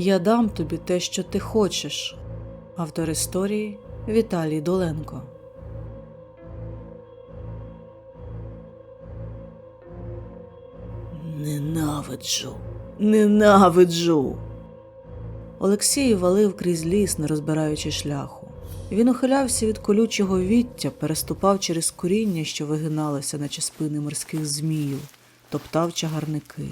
Я дам тобі те, що ти хочеш. Автор історії Віталій Доленко. Ненавиджу, ненавиджу. Олексій валив крізь ліс, не розбираючи шляху. Він ухилявся від колючого віття, переступав через коріння, що вигиналося, наче спини морських зміїв, топтав чагарники.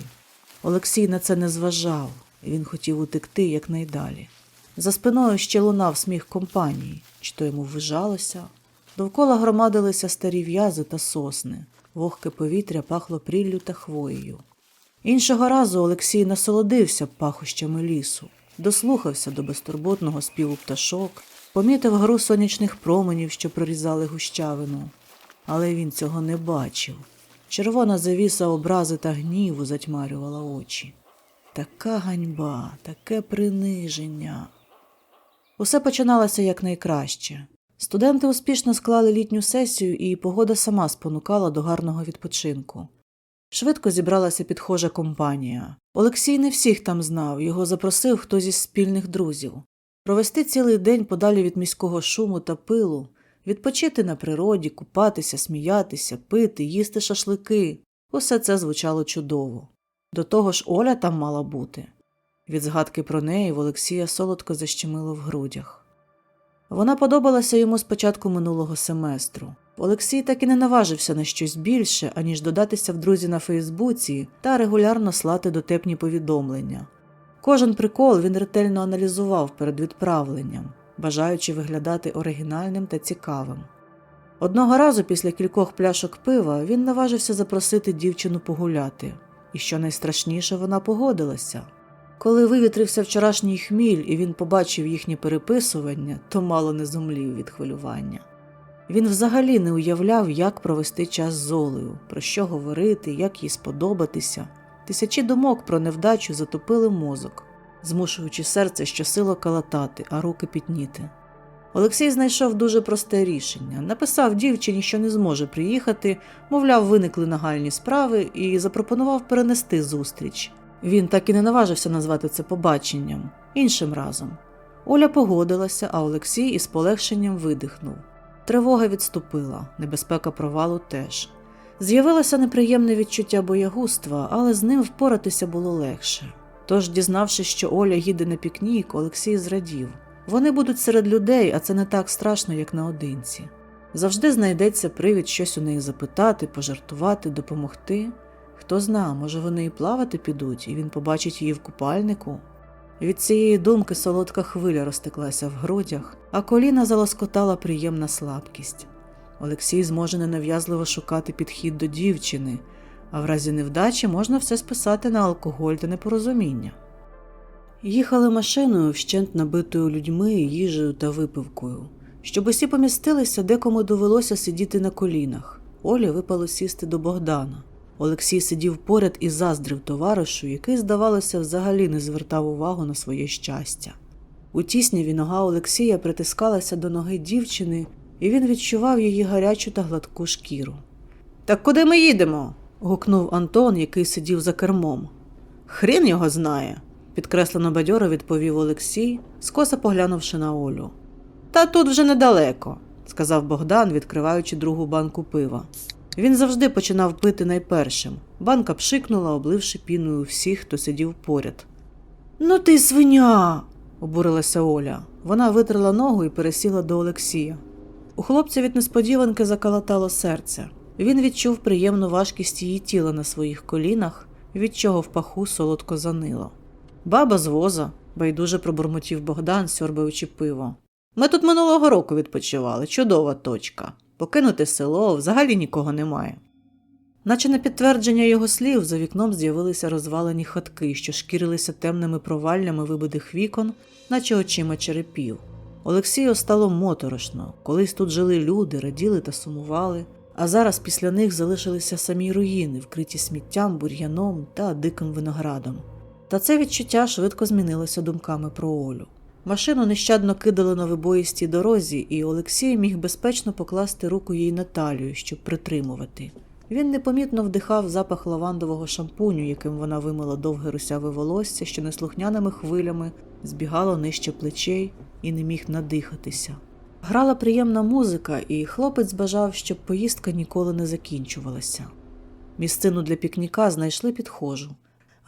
Олексій на це не зважав, він хотів утекти якнайдалі. За спиною ще лунав сміх компанії, чи то йому ввижалося. Довкола громадилися старі в'язи та сосни, вогке повітря пахло пріллю та хвоєю. Іншого разу Олексій насолодився пахощами лісу, дослухався до безтурботного співу пташок, помітив гру сонячних променів, що прорізали гущавину. Але він цього не бачив. Червона завіса образи та гніву затьмарювала очі. Така ганьба, таке приниження. Усе починалося якнайкраще. Студенти успішно склали літню сесію, і погода сама спонукала до гарного відпочинку. Швидко зібралася підхожа компанія. Олексій не всіх там знав, його запросив хтось із спільних друзів. Провести цілий день подалі від міського шуму та пилу, відпочити на природі, купатися, сміятися, пити, їсти шашлики. Усе це звучало чудово. До того ж, Оля там мала бути. Від згадки про неї в Олексія солодко защемило в грудях. Вона подобалася йому з початку минулого семестру. Олексій так і не наважився на щось більше, аніж додатися в друзі на Фейсбуці та регулярно слати дотепні повідомлення. Кожен прикол він ретельно аналізував перед відправленням, бажаючи виглядати оригінальним та цікавим. Одного разу після кількох пляшок пива він наважився запросити дівчину погуляти, і що найстрашніше, вона погодилася. Коли вивітрився вчорашній хміль і він побачив їхнє переписування, то мало не зумлів від хвилювання. Він взагалі не уявляв, як провести час з Олею, про що говорити, як їй сподобатися. Тисячі думок про невдачу затопили мозок, змушуючи серце щосило калатати, а руки пітніти. Олексій знайшов дуже просте рішення. Написав дівчині, що не зможе приїхати, мовляв, виникли нагальні справи, і запропонував перенести зустріч. Він так і не наважився назвати це побаченням іншим разом. Оля погодилася, а Олексій із полегшенням видихнув. Тривога відступила, небезпека провалу теж. З'явилося неприємне відчуття боягузтва, але з ним впоратися було легше. Тож, дізнавшись, що Оля їде на пікнік, Олексій зрадів. Вони будуть серед людей, а це не так страшно, як наодинці. Завжди знайдеться привід щось у неї запитати, пожартувати, допомогти. Хто зна, може, вони і плавати підуть, і він побачить її в купальнику. Від цієї думки солодка хвиля розтеклася в грудях, а коліна залоскотала приємна слабкість. Олексій зможе ненав'язливо шукати підхід до дівчини, а в разі невдачі можна все списати на алкоголь та непорозуміння. Їхали машиною вщент набитою людьми, їжею та випивкою. Щоб усі помістилися, декому довелося сидіти на колінах. Олі випало сісти до Богдана. Олексій сидів поряд і заздрив товаришу, який, здавалося, взагалі не звертав увагу на своє щастя. У тісняві нога Олексія притискалася до ноги дівчини, і він відчував її гарячу та гладку шкіру. Так куди ми їдемо? гукнув Антон, який сидів за кермом. Хрін його знає, підкреслено бадьоро відповів Олексій, скоса поглянувши на Олю. Та тут вже недалеко, сказав Богдан, відкриваючи другу банку пива. Він завжди починав пити найпершим. Банка пшикнула, обливши піною всіх, хто сидів поряд. Ну ти свиня. обурилася Оля. Вона витерла ногу і пересіла до Олексія. У хлопця від несподіванки закалатало серце. Він відчув приємну важкість її тіла на своїх колінах, від чого в паху солодко занило. Баба з воза, байдуже пробурмотів Богдан, сьорбаючи пиво. Ми тут минулого року відпочивали, чудова точка. Покинути село взагалі нікого немає. Наче на підтвердження його слів, за вікном з'явилися розвалені хатки, що шкірилися темними проваллями вибитих вікон, наче очима черепів. Олексію стало моторошно. Колись тут жили люди, раділи та сумували, а зараз після них залишилися самі руїни, вкриті сміттям, бур'яном та диким виноградом. Та це відчуття швидко змінилося думками про Олю. Машину нещадно кидали на вибоїстій дорозі, і Олексій міг безпечно покласти руку їй на талію, щоб притримувати. Він непомітно вдихав запах лавандового шампуню, яким вона вимила довге русяве волосся, що неслухняними хвилями збігало нижче плечей і не міг надихатися. Грала приємна музика, і хлопець бажав, щоб поїздка ніколи не закінчувалася. Місцину для пікніка знайшли підхожу.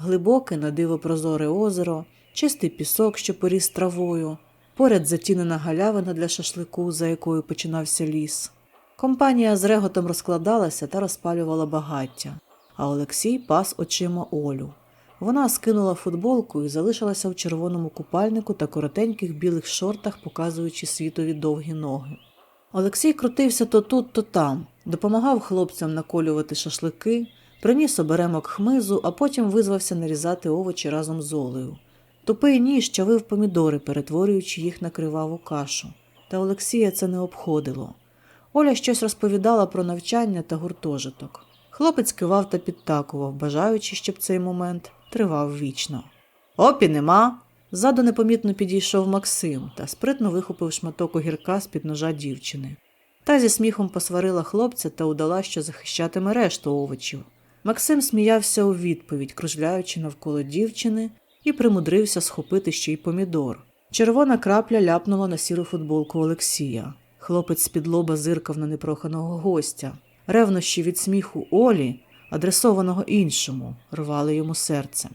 Глибоке, на диво прозоре озеро, чистий пісок, що поріс травою, поряд затінена галявина для шашлику, за якою починався ліс. Компанія з реготом розкладалася та розпалювала багаття, а Олексій пас очима Олю. Вона скинула футболку і залишилася в червоному купальнику та коротеньких білих шортах, показуючи світові довгі ноги. Олексій крутився то тут, то там, допомагав хлопцям наколювати шашлики, приніс оберемок хмизу, а потім визвався нарізати овочі разом з Олею. Тупий ніж чавив помідори, перетворюючи їх на криваву кашу. Та Олексія це не обходило. Оля щось розповідала про навчання та гуртожиток. Хлопець кивав та підтакував, бажаючи, щоб цей момент тривав вічно. Опі нема. Ззаду непомітно підійшов Максим та спритно вихопив шматок огірка з-під ножа дівчини. Та зі сміхом посварила хлопця та удала, що захищатиме решту овочів. Максим сміявся у відповідь, кружляючи навколо дівчини, і примудрився схопити ще й помідор. Червона крапля ляпнула на сіру футболку Олексія. Хлопець з-під лоба зиркав на непроханого гостя. Ревнощі від сміху Олі, адресованого іншому, рвали йому серце.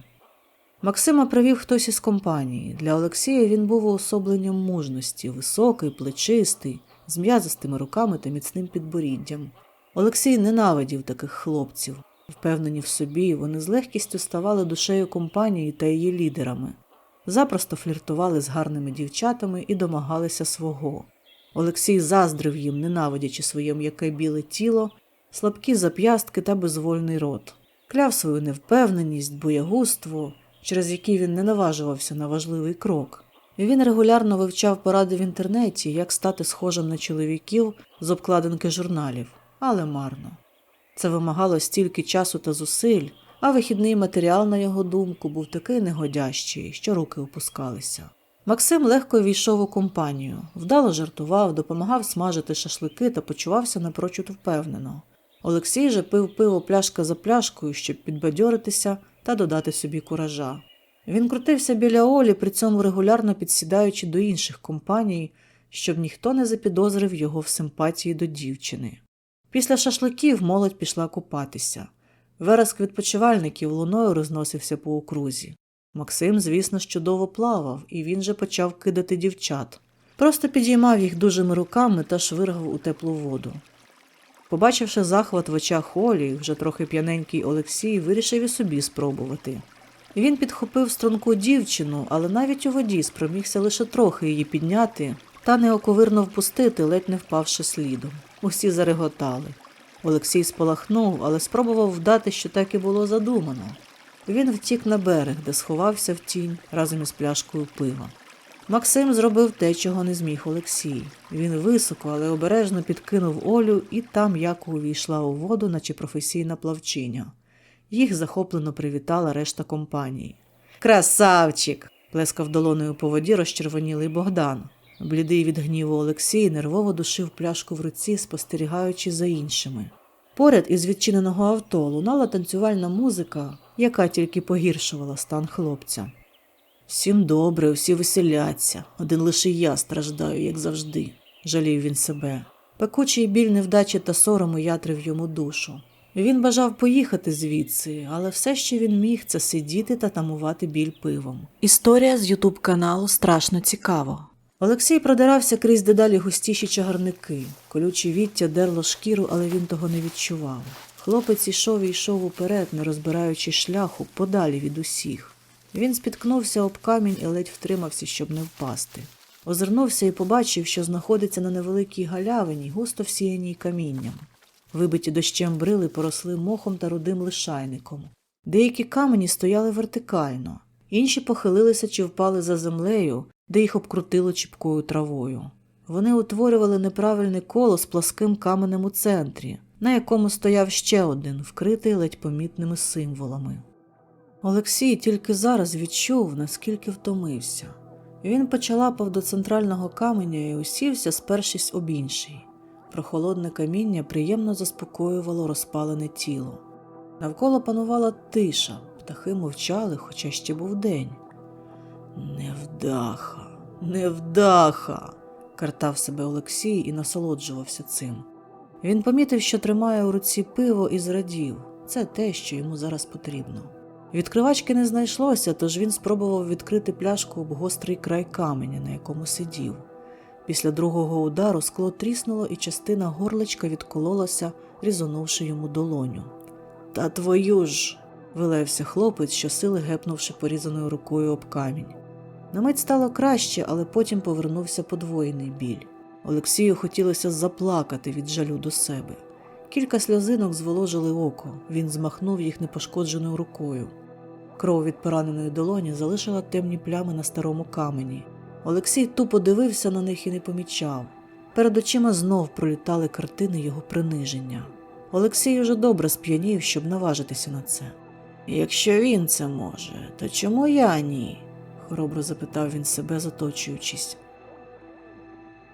Максима привів хтось із компанії. Для Олексія він був уособленням мужності, високий, плечистий, з м'язистими руками та міцним підборіддям. Олексій ненавидів таких хлопців. Впевнені в собі, вони з легкістю ставали душею компанії та її лідерами, запросто фліртували з гарними дівчатами і домагалися свого. Олексій заздрив їм, ненавидячи своє м'яке біле тіло, слабкі зап'ястки та безвольний рот, кляв свою невпевненість, боягузтво, через які він не наважувався на важливий крок. Він регулярно вивчав поради в інтернеті, як стати схожим на чоловіків з обкладинки журналів, але марно. Це вимагало стільки часу та зусиль, а вихідний матеріал, на його думку, був такий негодящий, що руки опускалися. Максим легко війшов у компанію, вдало жартував, допомагав смажити шашлики та почувався напрочуд впевнено. Олексій же пив пиво пляшка за пляшкою, щоб підбадьоритися та додати собі куража. Він крутився біля Олі, при цьому регулярно підсідаючи до інших компаній, щоб ніхто не запідозрив його в симпатії до дівчини. Після шашликів молодь пішла купатися. Вереск відпочивальників луною розносився по окрузі. Максим, звісно, чудово плавав, і він же почав кидати дівчат. Просто підіймав їх дужими руками та швиргав у теплу воду. Побачивши захват в очах Олі, вже трохи п'яненький Олексій вирішив і собі спробувати. Він підхопив струнку дівчину, але навіть у воді спромігся лише трохи її підняти та неоковирно впустити, ледь не впавши слідом. Усі зареготали. Олексій спалахнув, але спробував вдати, що так і було задумано. Він втік на берег, де сховався в тінь разом із пляшкою пива. Максим зробив те, чого не зміг Олексій. Він високо, але обережно підкинув Олю і там яко увійшла у воду, наче професійна плавчиня. Їх захоплено привітала решта компанії. Красавчик! плескав долоною по воді розчервонілий Богдан. Блідий від гніву Олексій нервово душив пляшку в руці, спостерігаючи за іншими. Поряд із відчиненого авто лунала танцювальна музика, яка тільки погіршувала стан хлопця. Всім добре, всі веселяться, один лише я страждаю, як завжди, жалів він себе. Пекучий біль невдачі та сорому ятрив йому душу. Він бажав поїхати звідси, але все, що він міг, це сидіти та тамувати біль пивом. Історія з Ютуб каналу страшно цікаво. Олексій продирався крізь дедалі густіші чагарники. Колюче віття дерло шкіру, але він того не відчував. Хлопець ішов і йшов уперед, не розбираючи шляху, подалі від усіх. Він спіткнувся об камінь і ледь втримався, щоб не впасти. Озирнувся і побачив, що знаходиться на невеликій галявині, густо всіяній камінням. Вибиті дощем брили поросли мохом та рудим лишайником. Деякі камені стояли вертикально, інші похилилися чи впали за землею, де їх обкрутило чіпкою травою. Вони утворювали неправильне коло з пласким каменем у центрі, на якому стояв ще один, вкритий ледь помітними символами. Олексій тільки зараз відчув, наскільки втомився. Він почалапав до центрального каменя і усівся, спершись об інший. Прохолодне каміння приємно заспокоювало розпалене тіло. Навколо панувала тиша, птахи мовчали, хоча ще був день. Невдаха, невдаха. картав себе Олексій і насолоджувався цим. Він помітив, що тримає у руці пиво і зрадів це те, що йому зараз потрібно. Відкривачки не знайшлося, тож він спробував відкрити пляшку об гострий край каменя, на якому сидів. Після другого удару скло тріснуло, і частина горличка відкололася, різонувши йому долоню. Та твою ж. вилевся хлопець, щосили гепнувши порізаною рукою об камінь. На мить стало краще, але потім повернувся подвоєний біль. Олексію хотілося заплакати від жалю до себе. Кілька сльозинок зволожили око, він змахнув їх непошкодженою рукою. Кров від пораненої долоні залишила темні плями на старому камені. Олексій тупо дивився на них і не помічав. Перед очима знов пролітали картини його приниження. Олексій уже добре сп'янів, щоб наважитися на це. Якщо він це може, то чому я ні? Хоробро запитав він себе, заточуючись.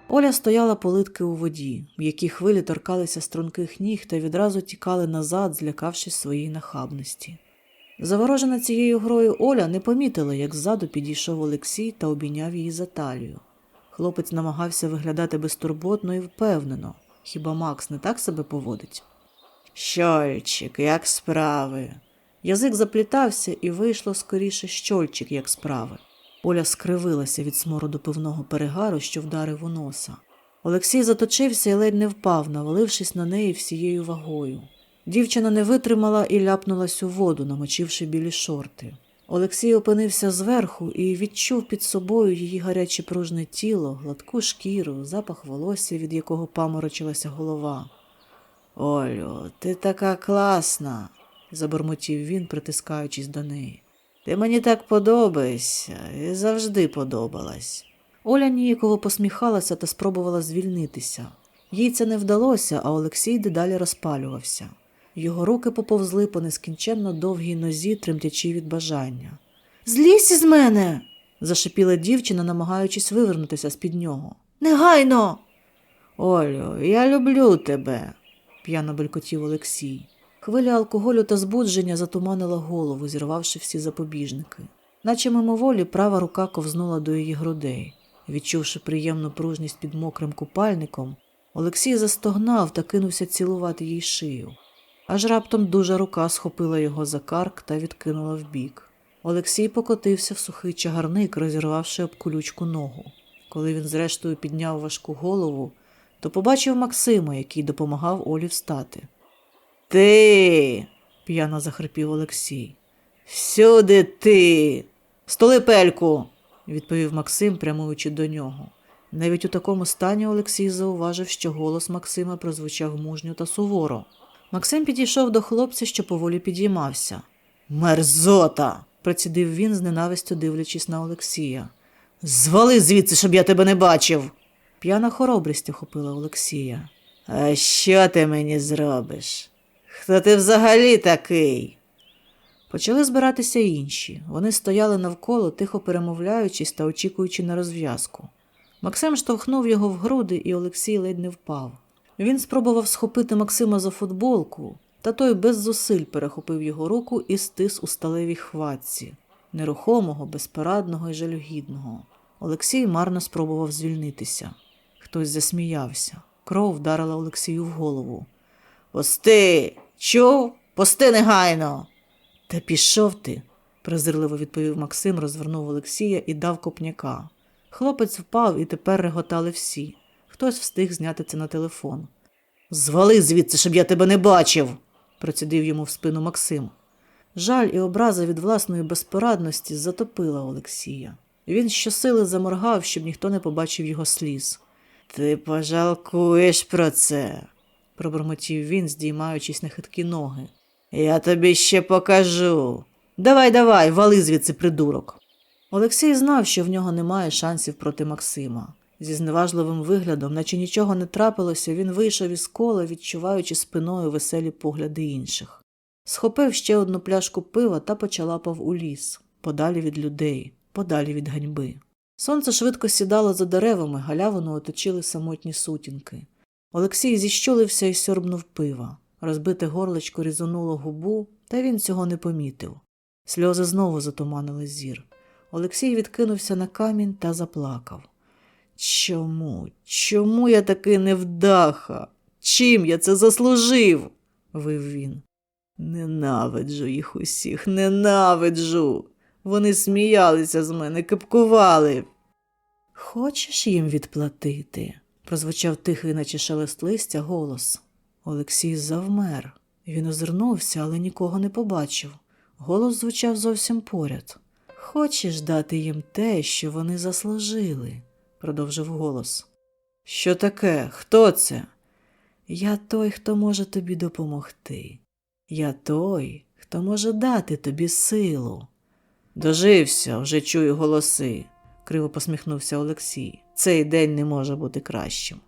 Оля стояла политки у воді, м'які хвилі торкалися струнких ніг та відразу тікали назад, злякавшись своєї нахабності. Заворожена цією грою Оля не помітила, як ззаду підійшов Олексій та обійняв її за талію. Хлопець намагався виглядати безтурботно і впевнено. Хіба Макс не так себе поводить? Щольчик, як справи? Язик заплітався і вийшло скоріше щольчик, як справи. Оля скривилася від смороду пивного перегару, що вдарив у носа. Олексій заточився і ледь не впав, навалившись на неї всією вагою. Дівчина не витримала і ляпнулась у воду, намочивши білі шорти. Олексій опинився зверху і відчув під собою її гаряче пружне тіло, гладку шкіру, запах волосся, від якого паморочилася голова. Олю, ти така класна, забормотів він, притискаючись до неї. Ти мені так подобаєшся і завжди подобалась. Оля ніяково посміхалася та спробувала звільнитися. Їй це не вдалося, а Олексій дедалі розпалювався. Його руки поповзли по нескінченно довгій нозі, тремтячи від бажання. Злізь із мене. зашипіла дівчина, намагаючись вивернутися з під нього. Негайно. Олю, я люблю тебе, п'яно белькотів Олексій. Хвиля алкоголю та збудження затуманила голову, зірвавши всі запобіжники. Наче мимоволі права рука ковзнула до її грудей. Відчувши приємну пружність під мокрим купальником, Олексій застогнав та кинувся цілувати їй шию. Аж раптом дужа рука схопила його за карк та відкинула вбік. Олексій покотився в сухий чагарник, розірвавши об колючку ногу. Коли він зрештою підняв важку голову, то побачив Максима, який допомагав Олі встати. Ти. п'яно захрипів Олексій. Всюди ти. Столи пельку, відповів Максим, прямуючи до нього. Навіть у такому стані Олексій зауважив, що голос Максима прозвучав мужньо та суворо. Максим підійшов до хлопця, що поволі підіймався. Мерзота. процідив він з ненавистю дивлячись на Олексія. Звали звідси, щоб я тебе не бачив. П'яна хоробрість охопила Олексія. А що ти мені зробиш? Хто ти взагалі такий? Почали збиратися інші. Вони стояли навколо, тихо перемовляючись та очікуючи на розв'язку. Максим штовхнув його в груди, і Олексій ледь не впав. Він спробував схопити Максима за футболку, та той без зусиль перехопив його руку і стис у сталевій хватці, нерухомого, безпорадного і жалюгідного. Олексій марно спробував звільнитися. Хтось засміявся. Кров вдарила Олексію в голову. Пости, чув? Пости негайно. Та пішов ти, презирливо відповів Максим, розвернув Олексія і дав копняка. Хлопець впав і тепер реготали всі. Хтось встиг зняти це на телефон. Звали звідси, щоб я тебе не бачив, процідив йому в спину Максим. Жаль і образа від власної безпорадності затопила Олексія. Він щосили заморгав, щоб ніхто не побачив його сліз. Ти пожалкуєш про це, пробормотів він, здіймаючись на хиткі ноги. Я тобі ще покажу. Давай, давай, вали звідси, придурок. Олексій знав, що в нього немає шансів проти Максима. Зі зневажливим виглядом, наче нічого не трапилося, він вийшов із кола, відчуваючи спиною веселі погляди інших. Схопив ще одну пляшку пива та почалапав у ліс, подалі від людей, подалі від ганьби. Сонце швидко сідало за деревами, галявину оточили самотні сутінки. Олексій зіщулився і сьорбнув пива. Розбите горлечко різонуло губу, та він цього не помітив. Сльози знову затуманили зір. Олексій відкинувся на камінь та заплакав. Чому? Чому я такий невдаха? Чим я це заслужив? вив він. Ненавиджу їх усіх, ненавиджу. Вони сміялися з мене, кипкували. Хочеш їм відплатити? Прозвучав тихий, наче шелест листя, голос. Олексій завмер. Він озирнувся, але нікого не побачив. Голос звучав зовсім поряд. Хочеш дати їм те, що вони заслужили, продовжив голос. Що таке? Хто це? Я той, хто може тобі допомогти. Я той, хто може дати тобі силу. Дожився, вже чую голоси, криво посміхнувся Олексій. Цей день не може бути кращим.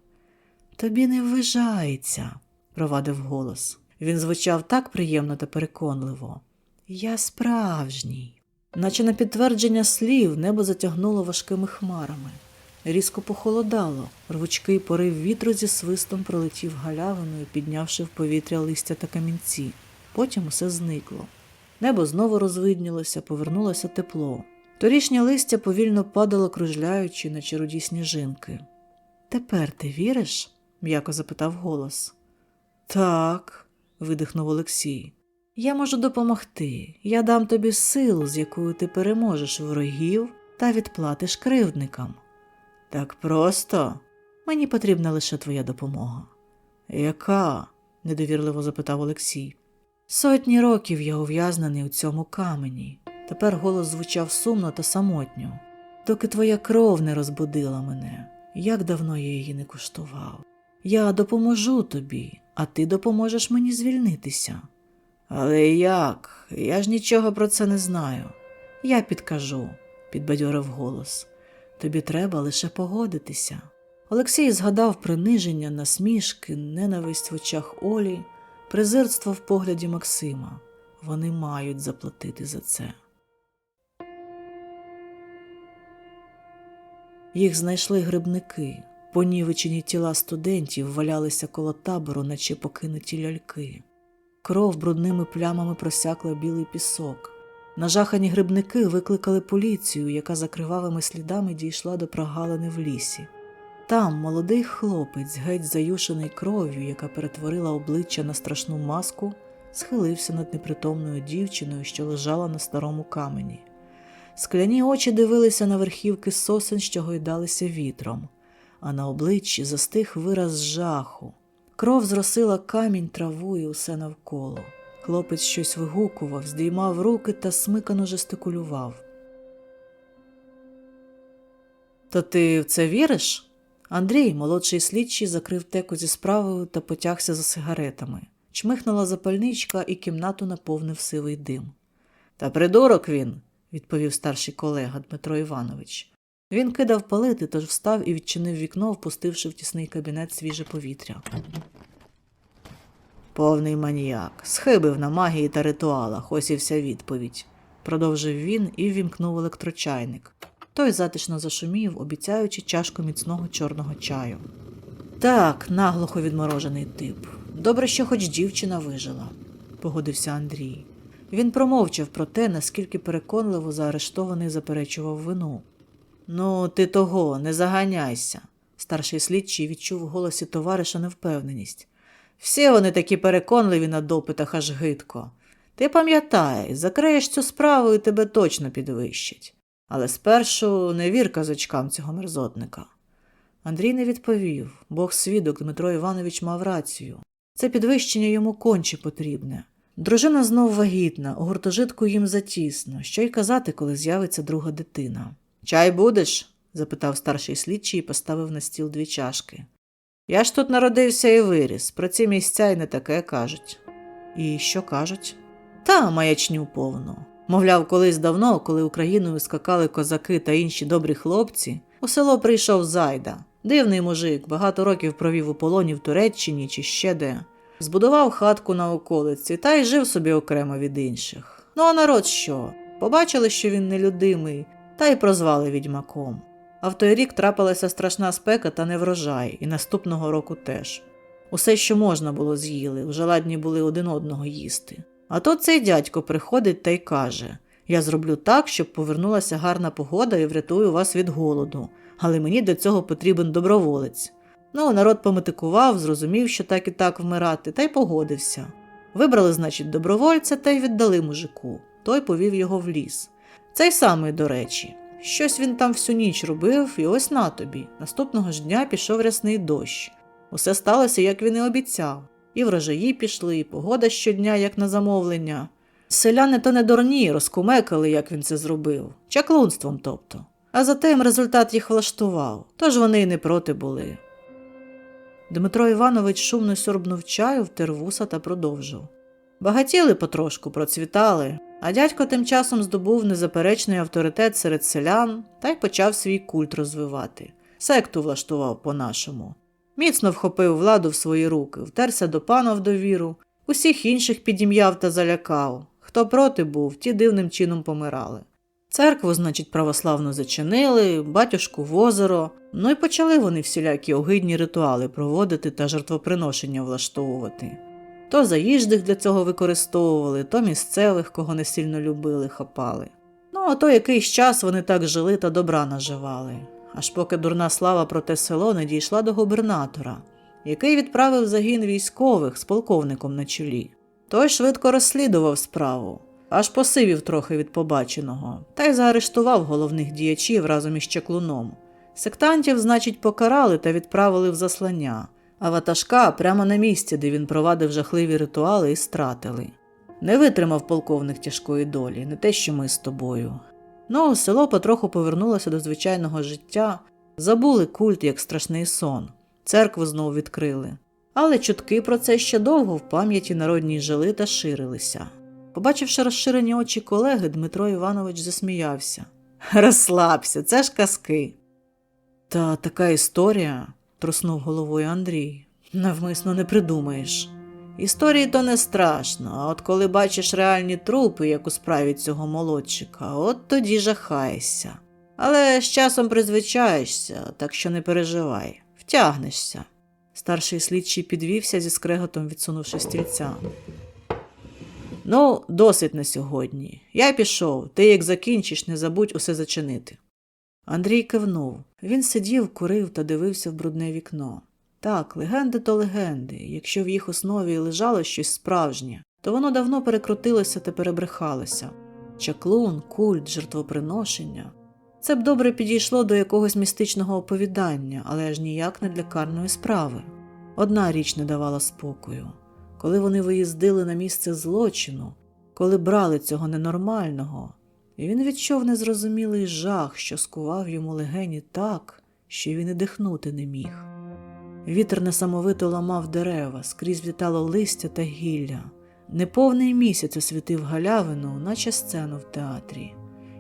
Тобі не ввижається, провадив голос. Він звучав так приємно та переконливо. Я справжній. Наче на підтвердження слів небо затягнуло важкими хмарами. Різко похолодало, рвучкий порив вітру зі свистом пролетів галявиною, піднявши в повітря листя та камінці. Потім усе зникло. Небо знову розвиднілося, повернулося тепло. Торішнє листя повільно падало, кружляючи, наче руді сніжинки. Тепер ти віриш? м'яко запитав голос. Так, видихнув Олексій. Я можу допомогти. Я дам тобі силу, з якою ти переможеш ворогів та відплатиш кривдникам. Так просто мені потрібна лише твоя допомога. Яка? недовірливо запитав Олексій. Сотні років я ув'язнений у цьому камені. Тепер голос звучав сумно та самотньо. Доки твоя кров не розбудила мене, як давно я її не куштував. Я допоможу тобі, а ти допоможеш мені звільнитися. Але як? Я ж нічого про це не знаю. Я підкажу, підбадьорив голос. Тобі треба лише погодитися. Олексій згадав приниження, насмішки, ненависть в очах Олі, презирство в погляді Максима. Вони мають заплатити за це. Їх знайшли грибники. Понівечені тіла студентів валялися коло табору, наче покинуті ляльки. Кров брудними плямами просякла білий пісок. Нажахані грибники викликали поліцію, яка за кривавими слідами дійшла до прогалини в лісі. Там молодий хлопець, геть заюшений кров'ю, яка перетворила обличчя на страшну маску, схилився над непритомною дівчиною, що лежала на старому камені. Скляні очі дивилися на верхівки сосен, що гойдалися вітром, а на обличчі застиг вираз жаху. Кров зросила камінь, траву і усе навколо. Хлопець щось вигукував, здіймав руки та смикано жестикулював. То ти в це віриш? Андрій, молодший слідчий, закрив теку зі справою та потягся за сигаретами. Чмихнула запальничка і кімнату наповнив сивий дим. Та придурок він, відповів старший колега Дмитро Іванович. Він кидав палити, тож встав і відчинив вікно, впустивши в тісний кабінет свіже повітря. Повний маніяк, схибив на магії та ритуалах, ось і вся відповідь, продовжив він і ввімкнув електрочайник. Той затишно зашумів, обіцяючи чашку міцного чорного чаю. Так, наглухо відморожений тип. Добре, що хоч дівчина вижила, погодився Андрій. Він промовчав про те, наскільки переконливо заарештований заперечував вину. Ну, ти того, не заганяйся. Старший слідчий відчув в голосі товариша невпевненість. Всі вони такі переконливі на допитах аж гидко. Ти пам'ятай, закриєш цю справу і тебе точно підвищать. Але спершу не вір казочкам цього мерзотника. Андрій не відповів, бог свідок Дмитро Іванович мав рацію. Це підвищення йому конче потрібне. Дружина знов вагітна, у гуртожитку їм затісно. Що й казати, коли з'явиться друга дитина. Чай будеш? запитав старший слідчий і поставив на стіл дві чашки. Я ж тут народився і виріс, про ці місця й не таке кажуть. І що кажуть? Та маячню повну. Мовляв, колись давно, коли Україною скакали козаки та інші добрі хлопці, у село прийшов Зайда. Дивний мужик, багато років провів у полоні в Туреччині чи ще де. Збудував хатку на околиці та й жив собі окремо від інших. Ну а народ що? Побачили, що він нелюдимий, та й прозвали відьмаком. А в той рік трапилася страшна спека та неврожай, і наступного року теж. Усе, що можна було, з'їли, вже ладні були один одного їсти. А то цей дядько приходить та й каже: Я зроблю так, щоб повернулася гарна погода і врятую вас від голоду, але мені для цього потрібен доброволець. Ну, народ пометикував, зрозумів, що так і так вмирати, та й погодився. Вибрали, значить, добровольця та й віддали мужику. Той повів його в ліс. Цей самий, до речі. Щось він там всю ніч робив, і ось на тобі. Наступного ж дня пішов рясний дощ. Усе сталося, як він і обіцяв. І врожаї пішли, і погода щодня, як на замовлення. Селяни то не дурні, розкумекали, як він це зробив, чаклунством тобто. А затим результат їх влаштував, тож вони й не проти були. Дмитро Іванович шумно сьорбнув чаю, втер вуса та продовжив. Багатіли потрошку, процвітали, а дядько тим часом здобув незаперечний авторитет серед селян та й почав свій культ розвивати. Секту влаштував по-нашому. Міцно вхопив владу в свої руки, втерся до пана в довіру, усіх інших підім'яв та залякав. Хто проти був, ті дивним чином помирали. Церкву, значить, православно зачинили, батюшку в озеро, ну і почали вони всілякі огидні ритуали проводити та жертвоприношення влаштовувати. То заїждих для цього використовували, то місцевих, кого не сильно любили, хапали. Ну, а то якийсь час вони так жили та добра наживали, аж поки дурна слава про те село не дійшла до губернатора, який відправив загін військових з полковником на чолі. Той швидко розслідував справу, аж посивів трохи від побаченого, та й заарештував головних діячів разом із чаклуном. Сектантів, значить, покарали та відправили в заслання, а ватажка прямо на місці, де він провадив жахливі ритуали, і стратили. Не витримав полковник тяжкої долі, не те, що ми з тобою. Ну, село потроху повернулося до звичайного життя, забули культ як страшний сон, церкву знову відкрили. Але чутки про це ще довго в пам'яті народній жили та ширилися. Побачивши розширені очі колеги, Дмитро Іванович засміявся. Розслабся, це ж казки. Та така історія, труснув головою Андрій. Навмисно не придумаєш. Історії то не страшно, а от коли бачиш реальні трупи, як у справі цього молодчика, от тоді жахаєшся. Але з часом призвичаєшся, так що не переживай, втягнешся. Старший слідчий підвівся зі скреготом, відсунувши стільця. Ну, досить на сьогодні. Я пішов, ти як закінчиш, не забудь усе зачинити. Андрій кивнув. Він сидів, курив та дивився в брудне вікно. Так, легенди то легенди. Якщо в їх основі лежало щось справжнє, то воно давно перекрутилося та перебрехалося. Чаклун, культ, жертвоприношення. Це б добре підійшло до якогось містичного оповідання, але аж ніяк не для карної справи. Одна річ не давала спокою. Коли вони виїздили на місце злочину, коли брали цього ненормального, і він відчув незрозумілий жах, що скував йому легені так, що він і дихнути не міг. Вітер несамовито ламав дерева, скрізь вітало листя та гілля. Неповний місяць освітив галявину, наче сцену в театрі.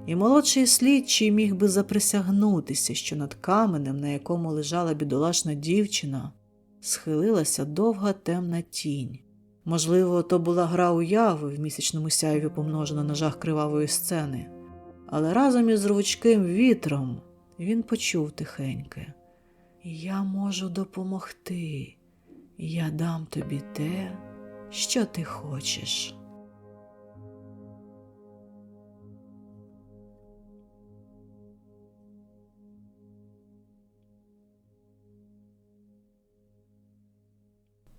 І молодший слідчий міг би заприсягнутися, що над каменем, на якому лежала бідолашна дівчина, схилилася довга темна тінь. Можливо, то була гра уяви в місячному сяйві помножена на жах кривавої сцени, але разом із рвучким вітром він почув тихеньке. Я можу допомогти, я дам тобі те, що ти хочеш.